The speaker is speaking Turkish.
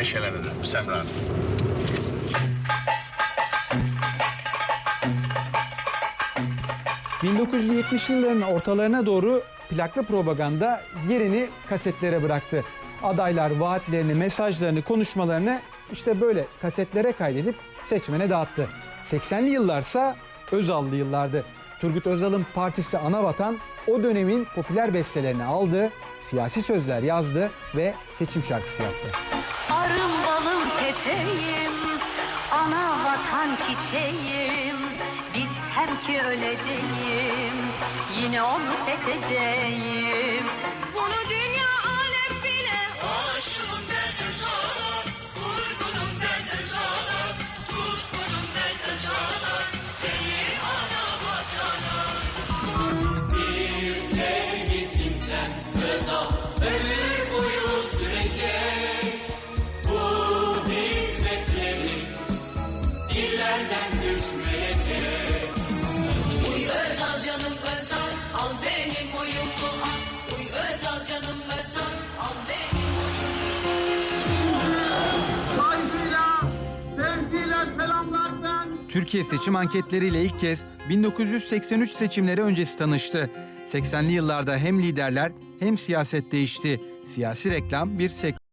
neşelenirim. Sen rahat ol. 1970 yılların ortalarına doğru plaklı propaganda yerini kasetlere bıraktı. Adaylar vaatlerini, mesajlarını, konuşmalarını işte böyle kasetlere kaydedip seçmene dağıttı. 80'li yıllarsa Özallı yıllardı. Turgut Özal'ın partisi Anavatan o dönemin popüler bestelerini aldı, siyasi sözler yazdı ve seçim şarkısı yaptı. Arım balım peteğim, ana vatan çiçeğim. Bilsem ki öleceğim, yine onu seçeceğim. Uy Özal canım Özal Al benim oyumu al Uy Özal canım Özal Al benim Saygıyla, sevgiyle selamlar ben. Türkiye seçim anketleriyle ilk kez 1983 seçimleri öncesi tanıştı. 80'li yıllarda hem liderler hem siyaset değişti. Siyasi reklam bir sektör